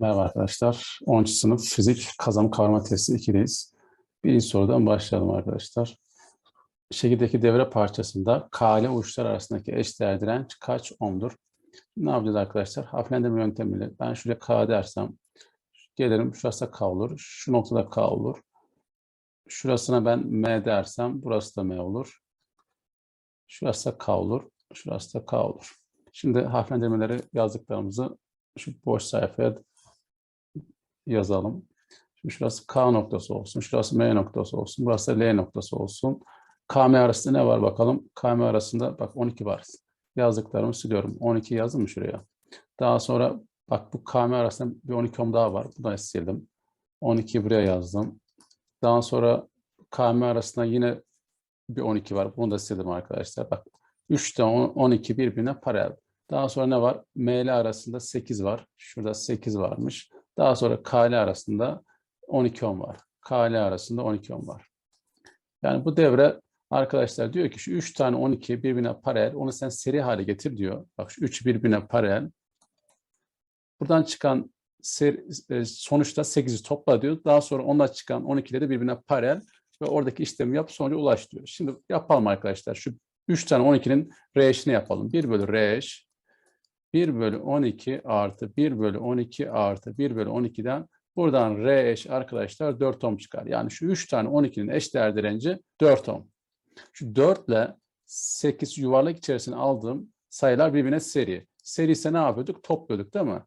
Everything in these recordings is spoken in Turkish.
Merhaba arkadaşlar. 10. sınıf fizik kazanım kavrama testi 2'deyiz. Birinci sorudan başlayalım arkadaşlar. Şekildeki devre parçasında K ile uçlar arasındaki eşdeğer direnç kaç ohm'dur? Ne yapacağız arkadaşlar? Hafiflendirme yöntemiyle ben şuraya K dersem gelirim şurası K olur. Şu noktada K olur. Şurasına ben M dersem burası da M olur. Şurası da K olur. Şurası da K olur. Şimdi hafiflendirmeleri yazdıklarımızı şu boş sayfaya yazalım. Şimdi şurası K noktası olsun, şurası M noktası olsun, burası da L noktası olsun. KM arasında ne var bakalım? KM arasında bak 12 var. Yazdıklarımı siliyorum. 12 yazdım mı şuraya? Daha sonra bak bu KM arasında bir 12 ohm daha var. Bunu da sildim. 12 buraya yazdım. Daha sonra KM arasında yine bir 12 var. Bunu da sildim arkadaşlar. Bak 3 tane 12 birbirine paralel. Daha sonra ne var? ML arasında 8 var. Şurada 8 varmış. Daha sonra KL arasında 12 ohm var. KL arasında 12 ohm var. Yani bu devre arkadaşlar diyor ki şu 3 tane 12 birbirine paralel. Onu sen seri hale getir diyor. Bak şu 3 birbirine paralel. Buradan çıkan e, sonuçta 8'i topla diyor. Daha sonra ondan çıkan 12'leri birbirine paralel ve oradaki işlemi yap sonuca ulaş diyor. Şimdi yapalım arkadaşlar. Şu 3 tane 12'nin R eşini yapalım. 1 bölü R eş 1 bölü 12 artı 1 bölü 12 artı 1 bölü 12'den buradan R eş arkadaşlar 4 ohm çıkar. Yani şu 3 tane 12'nin eşdeğer direnci 4 ohm. Şu 4 ile 8 yuvarlak içerisine aldığım sayılar birbirine seri. Seri ise ne yapıyorduk? Topluyorduk değil mi?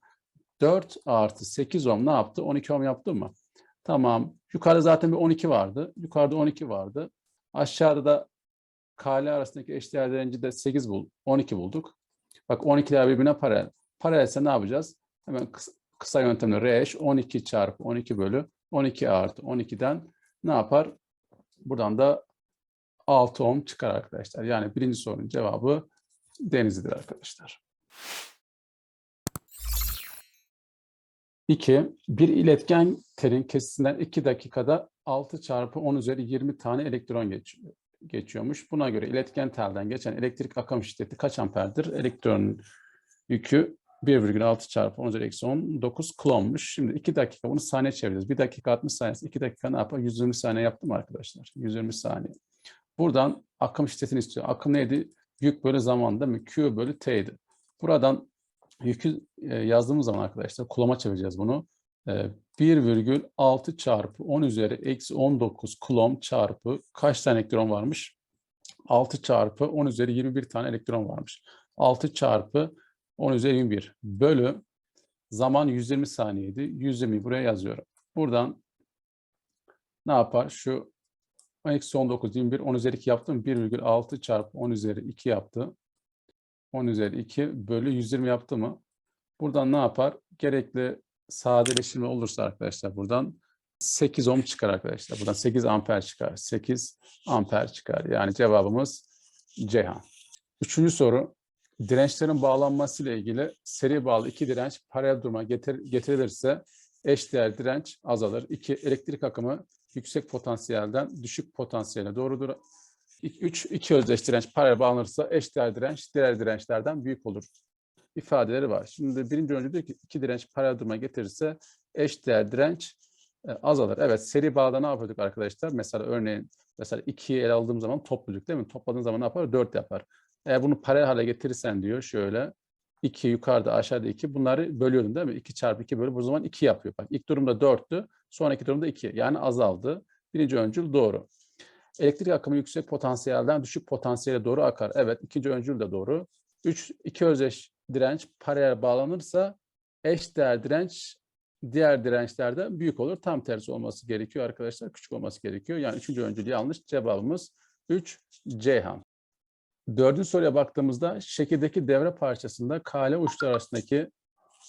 4 artı 8 ohm ne yaptı? 12 ohm yaptı mı? Tamam. Yukarıda zaten bir 12 vardı. Yukarıda 12 vardı. Aşağıda da KL arasındaki eşdeğer direnci de 8 bul, 12 bulduk. Bak 12'ler birbirine paralel. Paralelse ne yapacağız? Hemen kısa, kısa yöntemle R eş 12 çarpı 12 bölü 12 artı 12'den ne yapar? Buradan da 6 ohm çıkar arkadaşlar. Yani birinci sorunun cevabı denizlidir arkadaşlar. 2. Bir iletken telin kesisinden 2 dakikada 6 çarpı 10 üzeri 20 tane elektron geçiyor geçiyormuş. Buna göre iletken telden geçen elektrik akım şiddeti kaç amperdir? Elektronun yükü 1,6 çarpı 10 üzeri eksi 19 kulonmuş. Şimdi 2 dakika bunu saniye çevireceğiz. 1 dakika 60 saniyesi 2 dakika ne yapar? 120 saniye yaptım arkadaşlar? 120 saniye. Buradan akım şiddetini istiyor. Akım neydi? Yük bölü zaman değil mi? Q bölü T'ydi. Buradan yükü e, yazdığımız zaman arkadaşlar kulama çevireceğiz bunu. 1,6 çarpı 10 üzeri eksi 19 kulom çarpı kaç tane elektron varmış? 6 çarpı 10 üzeri 21 tane elektron varmış. 6 çarpı 10 üzeri 21 bölü zaman 120 saniyeydi. 120'yi buraya yazıyorum. Buradan ne yapar? Şu eksi 19, 21, 10 üzeri 2 yaptım. 1,6 çarpı 10 üzeri 2 yaptı. 10 üzeri 2 bölü 120 yaptı mı? Buradan ne yapar? Gerekli sadeleştirme olursa arkadaşlar buradan 8 ohm çıkar arkadaşlar. Buradan 8 amper çıkar. 8 amper çıkar. Yani cevabımız Ceyhan. Üçüncü soru. Dirençlerin bağlanması ile ilgili seri bağlı iki direnç paralel duruma getir, getirilirse eşdeğer direnç azalır. İki, elektrik akımı yüksek potansiyelden düşük potansiyele doğrudur. Üç, iki özdeş direnç paralel bağlanırsa eşdeğer direnç diğer dirençlerden büyük olur ifadeleri var. Şimdi birinci önce diyor ki iki direnç paralel duruma getirirse eşdeğer direnç e, azalır. Evet seri bağda ne yapıyorduk arkadaşlar? Mesela örneğin mesela 2'yi ele aldığım zaman topladık değil mi? Topladığın zaman ne yapar? 4 yapar. Eğer bunu paralel hale getirirsen diyor şöyle 2 yukarıda aşağıda 2 bunları bölüyordun değil mi? 2 çarpı 2 bölü bu zaman 2 yapıyor. Bak ilk durumda 4'tü sonraki durumda 2 yani azaldı. Birinci öncül doğru. Elektrik akımı yüksek potansiyelden düşük potansiyele doğru akar. Evet ikinci öncül de doğru. 3 2 özdeş direnç paralel bağlanırsa eşdeğer direnç diğer dirençlerden büyük olur. Tam tersi olması gerekiyor arkadaşlar. Küçük olması gerekiyor. Yani üçüncü öncül yanlış. Cevabımız 3 Ceyhan. Dördüncü soruya baktığımızda şekildeki devre parçasında kale uçları arasındaki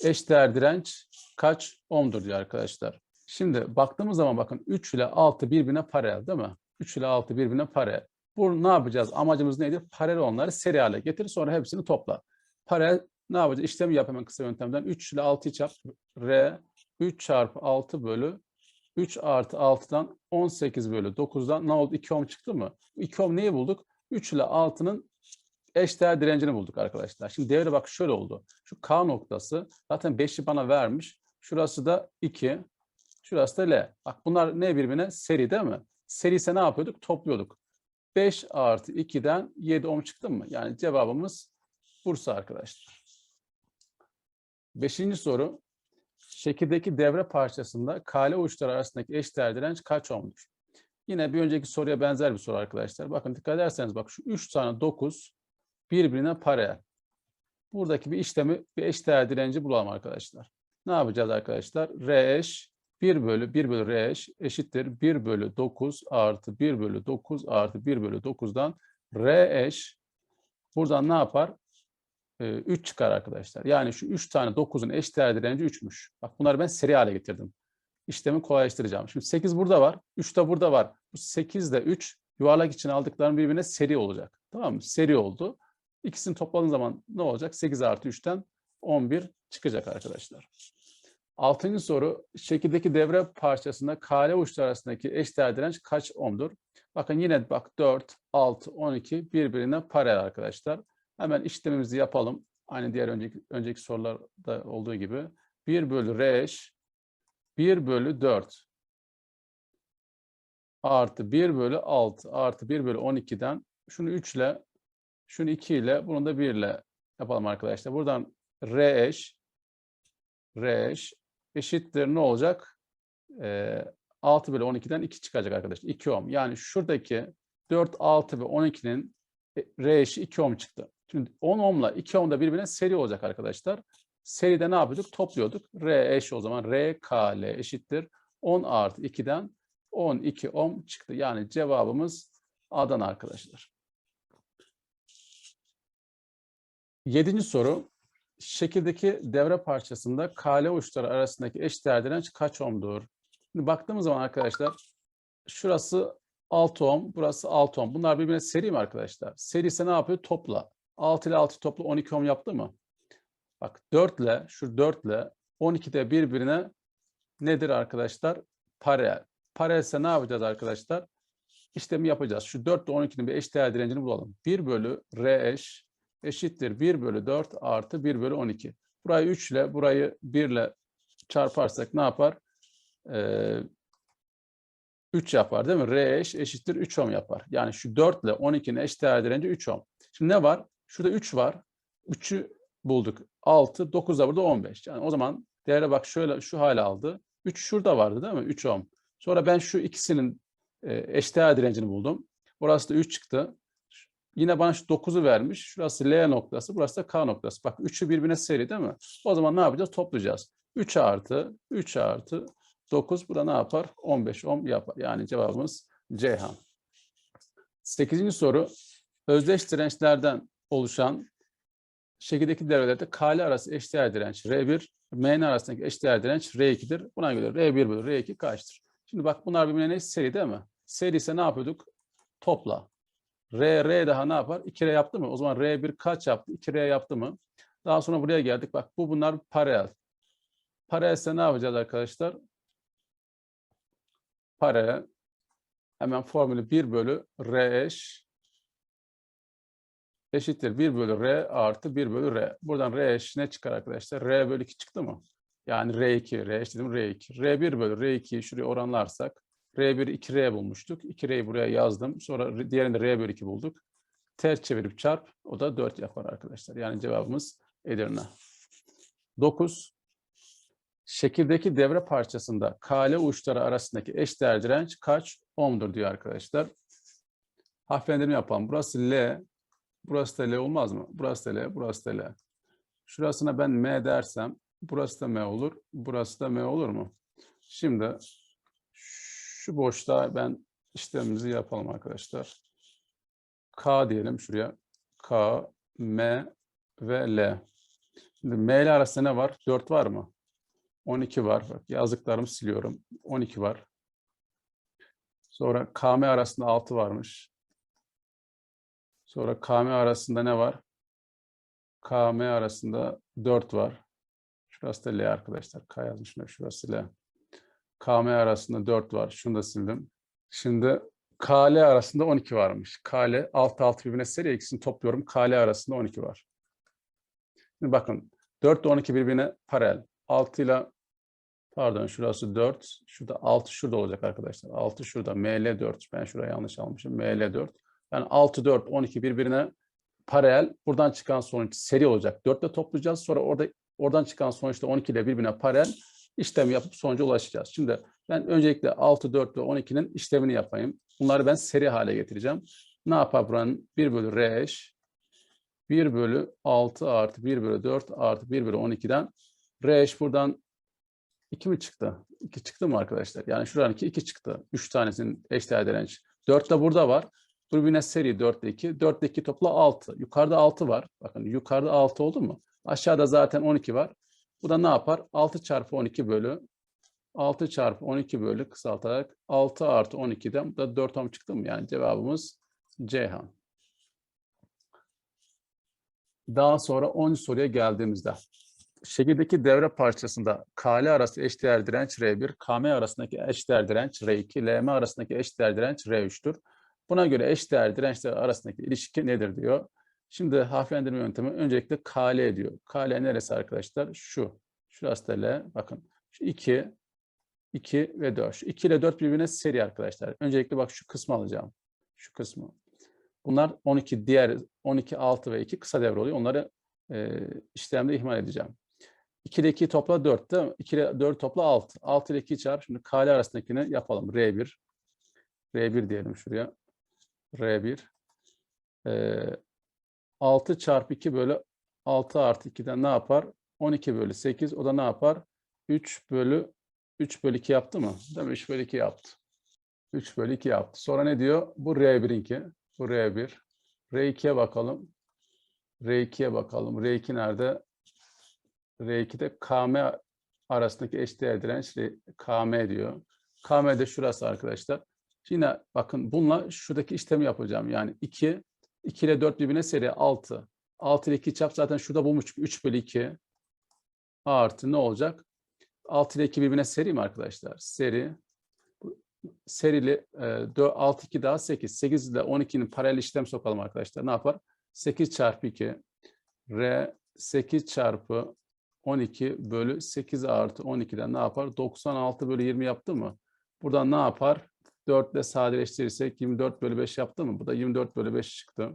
eşdeğer direnç kaç ohm'dur diyor arkadaşlar. Şimdi baktığımız zaman bakın 3 ile 6 birbirine paralel değil mi? 3 ile 6 birbirine paralel. Bu ne yapacağız? Amacımız neydi? Paralel onları seri hale getir sonra hepsini topla. Paralel ne yapacağız? İşlemi yap hemen kısa yöntemden. 3 ile 6'yı çarp. R 3 çarpı 6 bölü 3 artı 6'dan 18 bölü 9'dan ne oldu? 2 ohm çıktı mı? 2 ohm neyi bulduk? 3 ile 6'nın eşdeğer direncini bulduk arkadaşlar. Şimdi devre bak şöyle oldu. Şu K noktası zaten 5'i bana vermiş. Şurası da 2. Şurası da L. Bak bunlar ne birbirine? Seri değil mi? Seri ise ne yapıyorduk? Topluyorduk. 5 artı 2'den 7 ohm çıktı mı? Yani cevabımız Bursa arkadaşlar. Beşinci soru. Şekildeki devre parçasında kale uçları arasındaki eşdeğer direnç kaç ohmdur? Yine bir önceki soruya benzer bir soru arkadaşlar. Bakın dikkat ederseniz bak şu 3 tane 9 birbirine paralel. Buradaki bir işlemi bir eşdeğer direnci bulalım arkadaşlar. Ne yapacağız arkadaşlar? R eş 1 bölü 1 bölü R eş eşittir 1 bölü 9 artı 1 bölü 9 artı 1 bölü 9'dan R eş buradan ne yapar? 3 çıkar arkadaşlar. Yani şu 3 tane 9'un eşdeğer direnci 3'müş. Bak bunları ben seri hale getirdim. İşlemi kolaylaştıracağım. Şimdi 8 burada var. 3 de burada var. Bu 8 de 3 yuvarlak için aldıklarım birbirine seri olacak. Tamam mı? Seri oldu. İkisini topladığın zaman ne olacak? 8 artı 3'ten 11 çıkacak arkadaşlar. Altıncı soru. Şekildeki devre parçasında kale uçları arasındaki eşdeğer direnç kaç ohmdur? Bakın yine bak 4, 6, 12 birbirine paralel arkadaşlar. Hemen işlemimizi yapalım. Aynı diğer önceki, önceki sorularda olduğu gibi. 1 bölü R eş 1 bölü 4 artı 1 bölü 6 artı 1 bölü 12'den şunu 3 ile şunu 2 ile bunu da 1 ile yapalım arkadaşlar. Buradan R eş R eş eşittir ne olacak? Ee, 6 bölü 12'den 2 çıkacak arkadaşlar. 2 ohm. Yani şuradaki 4, 6 ve 12'nin R eşi 2 ohm çıktı. Şimdi 10 ohmla 2 ohm da birbirine seri olacak arkadaşlar. Seride ne yapıyorduk? Topluyorduk. R eş o zaman R K L eşittir. 10 artı 2'den 12 ohm çıktı. Yani cevabımız Adana arkadaşlar. Yedinci soru. Şekildeki devre parçasında KL uçları arasındaki eşdeğer direnç kaç ohmdur? Şimdi baktığımız zaman arkadaşlar şurası 6 ohm, burası 6 ohm. Bunlar birbirine seri mi arkadaşlar? Seri ise ne yapıyor? Topla. 6 ile 6 topla 12 ohm yaptı mı? Bak 4 ile şu 4 ile 12 de birbirine nedir arkadaşlar? Paralel. Paralel ise ne yapacağız arkadaşlar? İşlemi yapacağız. Şu 4 ile 12'nin bir eşdeğer direncini bulalım. 1 bölü R eş eşittir 1 bölü 4 artı 1 bölü 12. Burayı 3 ile burayı 1 ile çarparsak ne yapar? Ee, 3 yapar değil mi? R eş eşittir 3 ohm yapar. Yani şu 4 ile 12'nin eşdeğer direnci 3 ohm. Şimdi ne var? Şurada 3 var. 3'ü bulduk. 6, 9 da burada 15. Yani o zaman değere bak şöyle şu hale aldı. 3 şurada vardı değil mi? 3 ohm. Sonra ben şu ikisinin e, eşdeğer direncini buldum. Burası da 3 çıktı. Yine bana şu 9'u vermiş. Şurası L noktası, burası da K noktası. Bak 3'ü birbirine seri değil mi? O zaman ne yapacağız? Toplayacağız. 3 artı 3 artı 9 burada ne yapar? 15 ohm yapar. Yani cevabımız Ceyhan. 8. soru. Özdeş dirençlerden oluşan şekildeki devrelerde K'li arası eşdeğer direnç R1, M'nin arasındaki eşdeğer direnç R2'dir. Buna göre R1 bölü R2 kaçtır? Şimdi bak bunlar birbirine ne? Seri değil mi? Seri ise ne yapıyorduk? Topla. R, R daha ne yapar? 2R yaptı mı? O zaman R1 kaç yaptı? 2R yaptı mı? Daha sonra buraya geldik. Bak bu bunlar paralel. Paralel ise ne yapacağız arkadaşlar? Paralel. Hemen formülü 1 bölü R eş eşittir 1 bölü R artı 1 bölü R. Buradan R eş ne çıkar arkadaşlar? R bölü 2 çıktı mı? Yani R2, R eş dedim R2. R1 bölü R2'yi şuraya oranlarsak R1 2R bulmuştuk. 2R'yi buraya yazdım. Sonra diğerinde R bölü 2 bulduk. Ters çevirip çarp. O da 4 yapar arkadaşlar. Yani cevabımız Edirne. 9. Şekildeki devre parçasında KL uçları arasındaki eşdeğer direnç kaç ohm'dur diyor arkadaşlar. Harflendirme yapalım. Burası L. Burası da L olmaz mı? Burası da L, burası da L. Şurasına ben M dersem burası da M olur. Burası da M olur mu? Şimdi şu boşluğa ben işlemimizi yapalım arkadaşlar. K diyelim şuraya. K, M ve L. Şimdi M ile arasında ne var? 4 var mı? 12 var. Bak yazdıklarımı siliyorum. 12 var. Sonra KM arasında 6 varmış. Sonra KM arasında ne var? KM arasında 4 var. Şurası da L arkadaşlar. K yazmışım. Şurası L. KM arasında 4 var. Şunu da sildim. Şimdi KL arasında 12 varmış. KL 6 6 birbirine seri ikisini topluyorum. KL arasında 12 var. Şimdi bakın 4 ile 12 birbirine paralel. 6 ile Pardon şurası 4. Şurada 6 şurada olacak arkadaşlar. 6 şurada. ML4. Ben şuraya yanlış almışım. ML4. Yani 6, 4, 12 birbirine paralel. Buradan çıkan sonuç seri olacak. 4 ile toplayacağız. Sonra orada oradan çıkan sonuçta 12 ile birbirine paralel işlem yapıp sonuca ulaşacağız. Şimdi ben öncelikle 6, 4 ve 12'nin işlemini yapayım. Bunları ben seri hale getireceğim. Ne yapar buranın? 1 bölü R eş 1 bölü 6 artı 1 bölü 4 artı 1 bölü 12'den R eş buradan 2 mi çıktı? 2 çıktı mı arkadaşlar? Yani şuranınki 2 çıktı. 3 tanesinin eşdeğer direnç. 4 de burada var. Birbirine seri 4 ile 2. 4 ile 2 topla 6. Yukarıda 6 var. Bakın yukarıda 6 oldu mu? Aşağıda zaten 12 var. Bu da ne yapar? 6 çarpı 12 bölü 6 çarpı 12 bölü kısaltarak 6 artı 12'den bu da 4 ohm çıktı mı? Yani cevabımız Ceyhan. Daha sonra 10. soruya geldiğimizde şekildeki devre parçasında KL arası eşdeğer direnç R1, KM arasındaki eşdeğer direnç R2, LM arasındaki eşdeğer direnç R3'tür. Buna göre eşdeğer dirençler arasındaki ilişki nedir diyor. Şimdi harflendirme yöntemi öncelikle KL diyor. KL neresi arkadaşlar? Şu. Şurası da L. Bakın. Şu 2, 2 ve 4. Şu 2 ile 4 birbirine seri arkadaşlar. Öncelikle bak şu kısmı alacağım. Şu kısmı. Bunlar 12 diğer 12, 6 ve 2 kısa devre oluyor. Onları e, işlemde ihmal edeceğim. 2 ile 2 topla 4 değil mi? 2 ile 4 topla 6. 6 ile 2 çarp. Şimdi KL arasındakini yapalım. R1. R1 diyelim şuraya. R1. Ee, 6 çarpı 2 bölü 6 artı 2'den ne yapar? 12 bölü 8. O da ne yapar? 3 bölü 3 bölü 2 yaptı mı? Değil mi? 3 bölü 2 yaptı. 3 bölü 2 yaptı. Sonra ne diyor? Bu R1'inki. Bu R1. R2'ye bakalım. R2'ye bakalım. R2 nerede? R2'de KM arasındaki eşdeğer direnç KM diyor. KM de şurası arkadaşlar. Yine bakın bununla şuradaki işlemi yapacağım. Yani 2, 2 ile 4 birbirine seri 6. 6 ile 2 çarp zaten şurada bulmuş 3 bölü 2 artı ne olacak? 6 ile 2 birbirine seri mi arkadaşlar? Seri. Serili e, 6, 2 daha 8. 8 ile 12'nin paralel işlem sokalım arkadaşlar. Ne yapar? 8 çarpı 2. R 8 çarpı 12 bölü 8 artı 12'den ne yapar? 96 bölü 20 yaptı mı? Buradan ne yapar? 4 ile sadeleştirirsek 24 bölü 5 yaptı mı? Bu da 24 bölü 5 çıktı.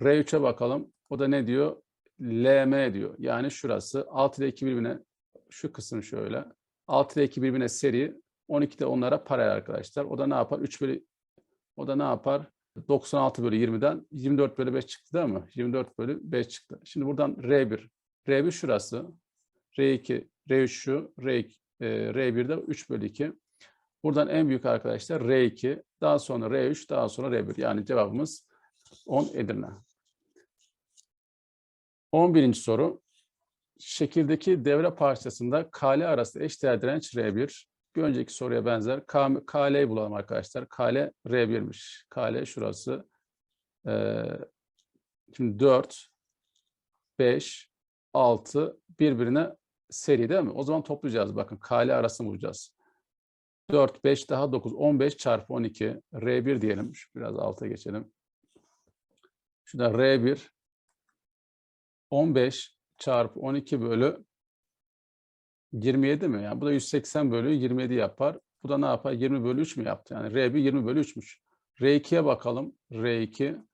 R3'e bakalım. O da ne diyor? LM diyor. Yani şurası 6 ile 2 birbirine şu kısım şöyle. 6 ile 2 birbirine seri. 12 de onlara paralel arkadaşlar. O da ne yapar? 3 bölü o da ne yapar? 96 bölü 20'den 24 bölü 5 çıktı değil mi? 24 bölü 5 çıktı. Şimdi buradan R1. R1 şurası. R2, R3 şu. R2, e, R1'de 3 bölü 2. Buradan en büyük arkadaşlar R2, daha sonra R3, daha sonra R1. Yani cevabımız 10 Edirne. 11. soru. Şekildeki devre parçasında KL arası eşdeğer direnç R1. Bir önceki soruya benzer. KL'yi bulalım arkadaşlar. KL R1'miş. KL şurası. Ee, şimdi 4, 5, 6 birbirine seri değil mi? O zaman toplayacağız. Bakın KL arasını bulacağız. 4, 5 daha 9, 15 çarpı 12. R1 diyelim. Şu biraz alta geçelim. Şurada R1 15 çarpı 12 bölü 27 mi? Yani bu da 180 bölü 27 yapar. Bu da ne yapar? 20 bölü 3 mü yaptı? Yani R1 20 bölü 3'müş. R2'ye bakalım. R2.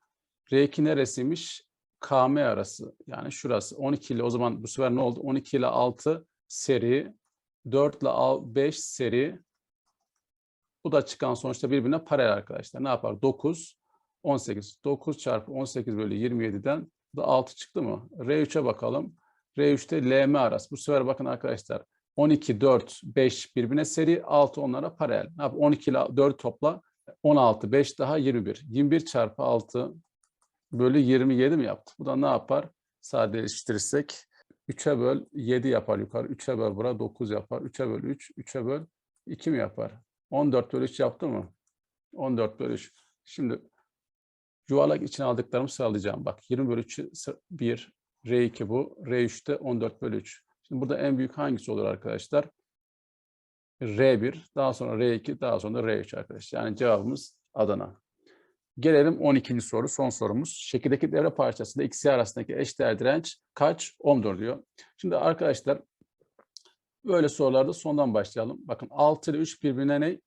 R2 neresiymiş? KM arası. Yani şurası. 12 ile o zaman bu sefer ne oldu? 12 ile 6 seri. 4 ile 5 seri. Bu da çıkan sonuçta birbirine paralel arkadaşlar. Ne yapar? 9, 18. 9 çarpı 18 bölü 27'den da 6 çıktı mı? R3'e bakalım. R3'te LM arası. Bu sefer bakın arkadaşlar 12, 4, 5 birbirine seri, 6 onlara paralel. Ne yap? 12 ile 4 topla 16, 5 daha 21. 21 çarpı 6 bölü 27 mi yaptı? Bu da ne yapar? Sadeleştirirsek 3'e böl 7 yapar yukarı. 3'e böl bura 9 yapar. 3'e böl 3, 3'e böl 2 mi yapar? 14 bölü 3 yaptı mı? 14 bölü 3. Şimdi yuvarlak içine aldıklarımı sıralayacağım. Bak 20 bölü 3 1, R2 bu. R3'te 14 bölü 3. Şimdi burada en büyük hangisi olur arkadaşlar? R1, daha sonra R2, daha sonra R3 arkadaşlar. Yani cevabımız Adana. Gelelim 12. soru, son sorumuz. Şekildeki devre parçasında ikisi arasındaki eşdeğer direnç kaç? Ohm'dur diyor. Şimdi arkadaşlar Böyle sorularda sondan başlayalım. Bakın 6 ile 3 birbirine ne?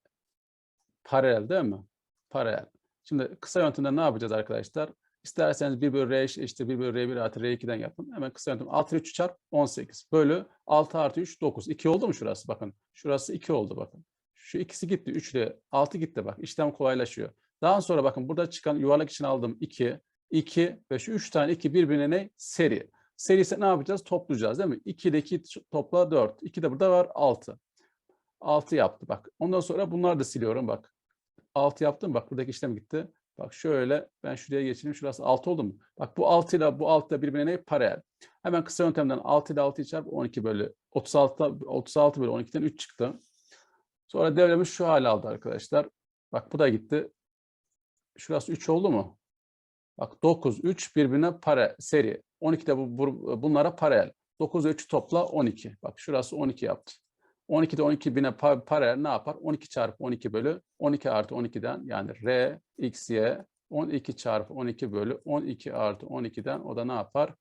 Paralel değil mi? Paralel. Şimdi kısa yöntemde ne yapacağız arkadaşlar? İsterseniz 1 bölü R eşittir 1 bölü R1 artı R2'den yapın. Hemen kısa yöntem 6 ile 3 çarp 18 bölü 6 artı 3 9. 2 oldu mu şurası? Bakın şurası 2 oldu bakın. Şu ikisi gitti 3 ile 6 gitti bak. İşlem kolaylaşıyor. Daha sonra bakın burada çıkan yuvarlak için aldığım 2, 2 ve şu 3 tane 2 birbirine ne? Seri. Seri ise ne yapacağız? Toplayacağız değil mi? 2 ile 2 topla 4. 2 de burada var 6. 6 yaptı bak. Ondan sonra bunları da siliyorum bak. 6 yaptım bak buradaki işlem gitti. Bak şöyle ben şuraya geçeyim. Şurası 6 oldu mu? Bak bu 6 ile bu 6 da birbirine ne? Paralel. Hemen kısa yöntemden 6 ile 6'yı çarp 12 bölü 36 36 bölü 12'den 3 çıktı. Sonra devremiz şu hale aldı arkadaşlar. Bak bu da gitti. Şurası 3 oldu mu? Bak 9, 3 birbirine pare, seri. 12 de bu, bu- bunlara paralel. 9 ile 3 topla 12. Bak şurası 12 yaptı. 12 de 12 bine pa- paralel ne yapar? 12 çarpı 12 bölü 12 artı 12'den yani R, X, Y 12 çarpı 12 bölü 12 artı 12'den o da ne yapar?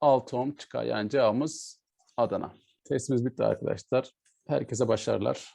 6 ohm çıkar. Yani cevabımız Adana. Testimiz bitti arkadaşlar. Herkese başarılar.